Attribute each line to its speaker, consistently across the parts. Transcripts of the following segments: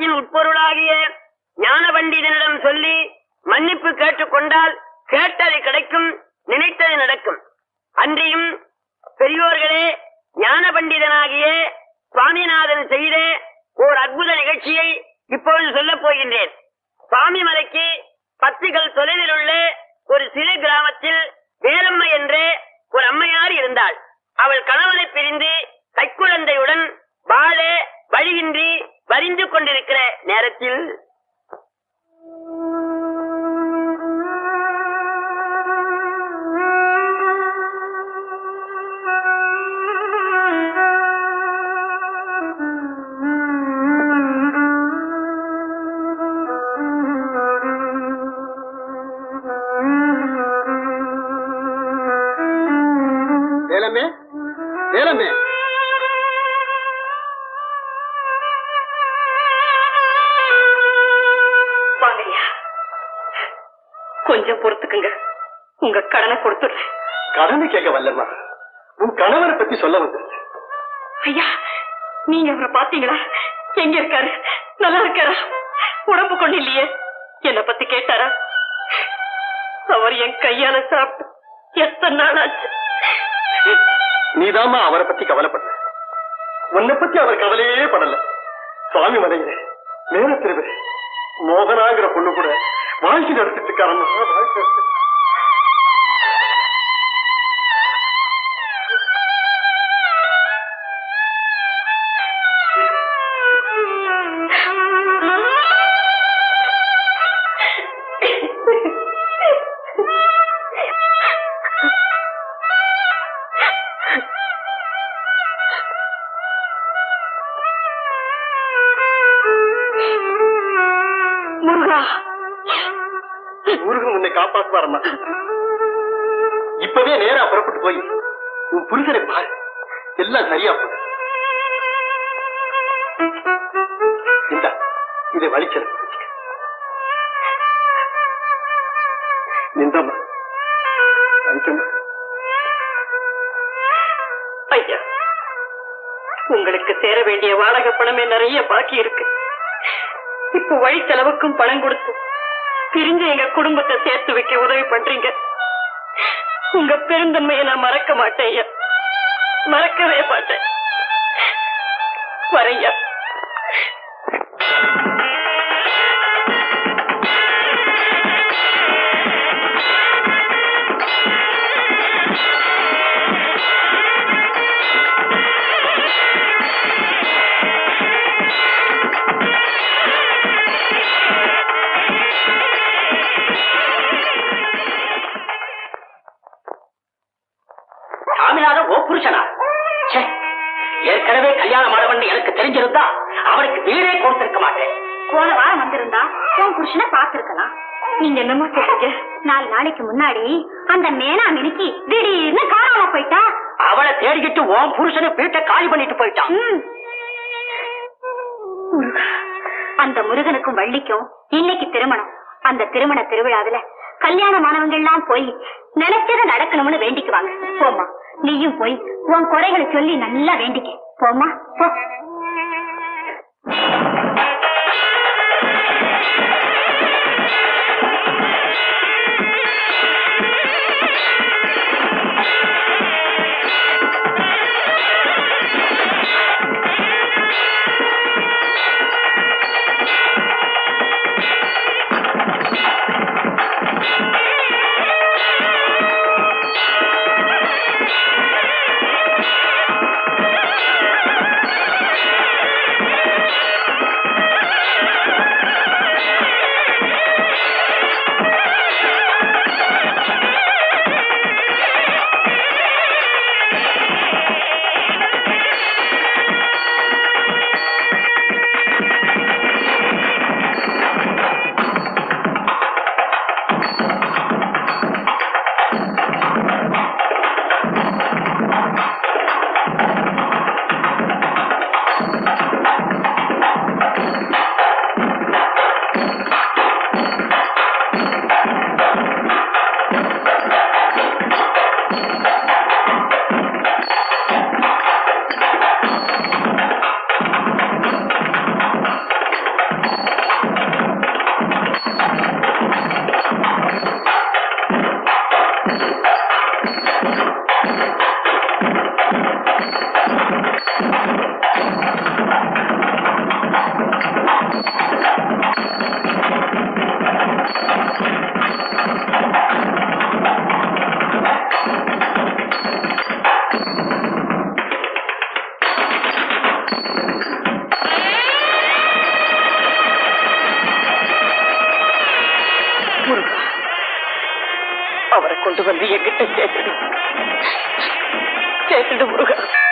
Speaker 1: ஞானத்தின் உட்பொருளாகிய ஞான பண்டிதனிடம் சொல்லி மன்னிப்பு கேட்டுக்கொண்டால் கேட்டது கிடைக்கும் நினைத்தது நடக்கும். அன்றியும் பெரியோர்களே ஞான பண்டிதனாகிய சுவாமிநாதன் செய்த ஓர் அற்புத நிகழ்ச்சியை இப்பொழுது சொல்லப் போகின்றேன். சுவாமி மலைக்கு பத்துகள் தொலைவில் உள்ள ஒரு சிறு கிராமத்தில் வேலம்மை என்று ஒரு அம்மையார் இருந்தாள். அவள் கணவனை பிரிந்து கைக்குழந்தையுடன் வாழ வழியின்றி வரிந்து கொண்டிருக்கிற நேரத்தில்
Speaker 2: வேலமே வேலமே
Speaker 3: கொஞ்சம் பொறுத்துக்குங்க. உங்க கடனை கொடுத்துடுறேன்.
Speaker 2: கடனை கேட்க வரலம்மா உன் கணவரை பத்தி சொல்ல வந்தேன்.
Speaker 3: ஐயா நீங்க அவரை பாத்தீங்களா எங்க இருக்காரு? நல்லா இருக்காரா? உடம்பு கொண்டு இல்லையே. என்ன பத்தி கேட்டாரா? அவர் என் கையால சாப்பிட்டு எத்தனை நாள் ஆச்சு
Speaker 2: நீதாம்மா அவரை பத்தி கவலைப்பட உன்னை பத்தி அவர் கவலையே படல. சுவாமி மலையில மேல திருவே மோகனாங்கிற பொண்ணு கூட வாழ்க்கை நடத்திட்டு இருக்காரம்மா வாழ்க்கை உன்னை இப்பவே நேரா புறப்பட்டு போய் உன் புருஷனை பாரு. எல்லாம் சரியா போ இந்த இதை வலிச்சது நின்றம்மா வலிச்சம்மா
Speaker 3: ஐயா உங்களுக்கு சேர வேண்டிய வாடகை பணமே நிறைய பாக்கி இருக்கு. இப்போ வழி செலவுக்கும் பணம் கொடுத்து பிரிஞ்சு எங்க குடும்பத்தை சேர்த்து வைக்க உதவி பண்றீங்க. உங்க பெருந்தன்மையை நான் மறக்க மாட்டேன் மறக்கவே மாட்டேன். வரையா
Speaker 1: சாமிநாதன் ஓ புருஷனா? ஏற்கனவே கல்யாணம் ஆனவன் எனக்கு தெரிஞ்சிருந்தா அவனுக்கு வீடே கொடுத்திருக்க மாட்டேன்.
Speaker 4: போன வாரம் வந்திருந்தா உன் புருஷனை பார்த்திருக்கலாம்.
Speaker 3: நீங்க என்னமா சொல்றீங்க
Speaker 4: நாலு நாளைக்கு முன்னாடி அந்த மேனா மினுக்கி திடீர்னு காணாம போயிட்டா?
Speaker 1: அவளை தேடிக்கிட்டு உன் புருஷனை வீட்டை காலி பண்ணிட்டு போயிட்டான்.
Speaker 4: அந்த முருகனுக்கும் வள்ளிக்கும் இன்னைக்கு திருமணம். அந்த திருமண திருவிழாவில கல்யாணமானவங்க எல்லாம் போய் நினைச்சத நடக்கணும்னு வேண்டிக்குவாங்க. போம்மா. நீயும் போய் உன் குறைகளை சொல்லி நல்லா வேண்டிக்க. போம்மா போ.
Speaker 3: கொண்டு வந்து என்கிட்ட சேர்த்துடு. சேர்த்துடு முருகா.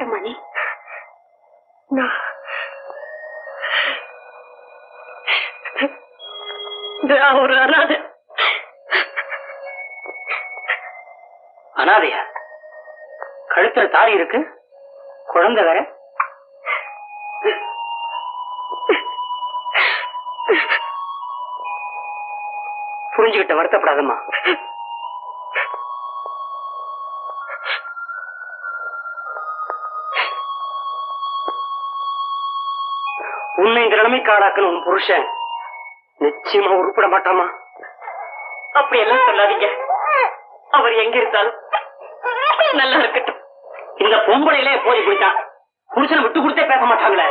Speaker 4: யாருமா நீ.
Speaker 3: நான் ஒரு அனாதை.
Speaker 5: அனாதையா? கழுத்துல தாலி இருக்கு. குழந்தை வேற. புரிஞ்சுக்கிட்ட வருத்தப்படாதம்மா. உன்னை இந்த நிலைமைக்கு ஆளாக்கணும் உன் புருஷன். நிச்சயமா உருப்பிட மாட்டாமா?
Speaker 3: அப்படி எல்லாம் சொல்லாதீங்க. அவர் எங்க இருந்தாலும் நல்லா இருக்கட்டும்.
Speaker 5: இந்த பொம்பளையிலே போய் குடித்தான் புருஷனை விட்டு கொடுத்தே பேச மாட்டாங்களே.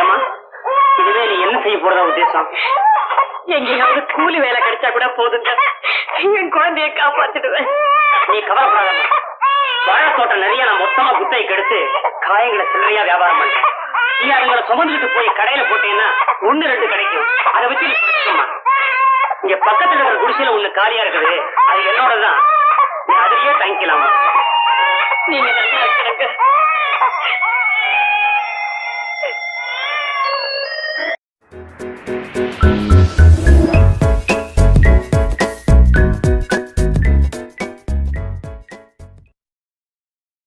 Speaker 5: ஏமா இதுவே நீ என்ன செய்ய போறதா உத்தேசம்?
Speaker 3: எங்கேயாவது கூலி வேலை கிடைச்சா கூட போதுங்க. என் குழந்தைய காப்பாத்திடுவேன்.
Speaker 5: நீ கவலைப்படாத வாழை தோட்டம் நிறைய நான் மொத்தமா குத்தை எடுத்து காயங்களை சில்லறையா வியாபாரம் பண்றேன் நீ அதுங்களை சுமந்துட்டு போய் கடையில போட்டீங்கன்னா ஒண்ணு ரெண்டு கிடைக்கும். அதை வச்சு இங்க பக்கத்துல இருக்கிற குடிசையில ஒண்ணு காலியா இருக்குது. அது என்னோடதான் நீ அதுலயே தங்கிக்கலாமா